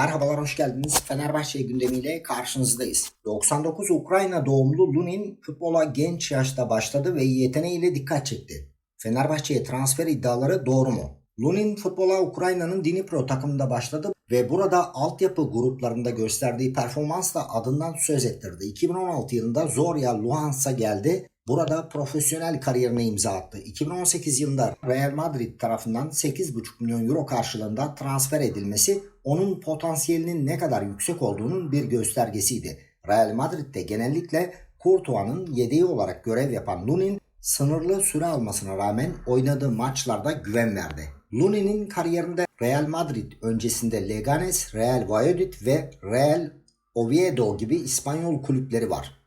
Merhabalar, hoş geldiniz. Fenerbahçe gündemiyle karşınızdayız. 99 Ukrayna doğumlu Lunin futbola genç yaşta başladı ve yeteneğiyle dikkat çekti. Fenerbahçe'ye transfer iddiaları doğru mu? Lunin futbola Ukrayna'nın Dnipro takımında başladı ve burada altyapı gruplarında gösterdiği performansla adından söz ettirdi. 2016 yılında Zorya Luhansk'a geldi. Burada profesyonel kariyerine imza attı. 2018 yılında Real Madrid tarafından 8,5 milyon euro karşılığında transfer edilmesi onun potansiyelinin ne kadar yüksek olduğunun bir göstergesiydi. Real Madrid'de genellikle Courtois'ın yedeği olarak görev yapan Lunin sınırlı süre almasına rağmen oynadığı maçlarda güven verdi. Lunin'in kariyerinde Real Madrid öncesinde Leganes, Real Valladolid ve Real Oviedo gibi İspanyol kulüpleri var.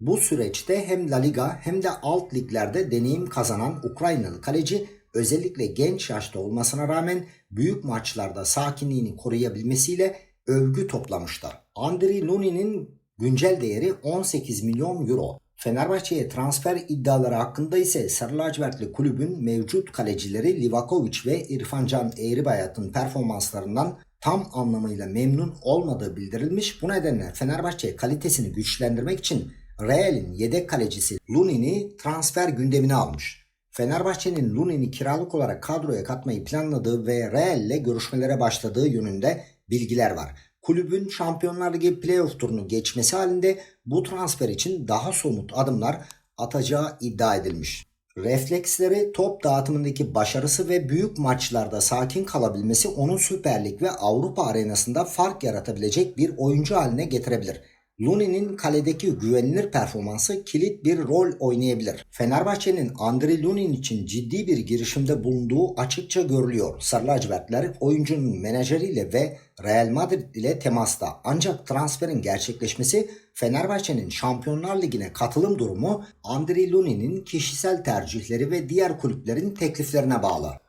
Bu süreçte hem La Liga hem de alt liglerde deneyim kazanan Ukraynalı kaleci özellikle genç yaşta olmasına rağmen büyük maçlarda sakinliğini koruyabilmesiyle övgü toplamıştı. Andriy Lunin'in güncel değeri 18 milyon euro. Fenerbahçe'ye transfer iddiaları hakkında ise Sarı Lacivertli kulübün mevcut kalecileri Livakovic ve İrfancan Eğribayat'ın performanslarından tam anlamıyla memnun olmadığı bildirilmiş. Bu nedenle Fenerbahçe kalitesini güçlendirmek için Real'in yedek kalecisi Lunin'i transfer gündemine almış. Fenerbahçe'nin Lunin'i kiralık olarak kadroya katmayı planladığı ve Real ile görüşmelere başladığı yönünde bilgiler var. Kulübün Şampiyonlar Ligi playoff turunu geçmesi halinde bu transfer için daha somut adımlar atacağı iddia edilmiş. Refleksleri, top dağıtımındaki başarısı ve büyük maçlarda sakin kalabilmesi onun Süper Lig ve Avrupa arenasında fark yaratabilecek bir oyuncu haline getirebilir. Lunin'in kaledeki güvenilir performansı kilit bir rol oynayabilir. Fenerbahçe'nin Andriy Lunin için ciddi bir girişimde bulunduğu açıkça görülüyor. Sarı lacivertler oyuncunun menajeriyle ve Real Madrid ile temasta. Ancak transferin gerçekleşmesi Fenerbahçe'nin Şampiyonlar Ligi'ne katılım durumu Andriy Lunin'in kişisel tercihleri ve diğer kulüplerin tekliflerine bağlı.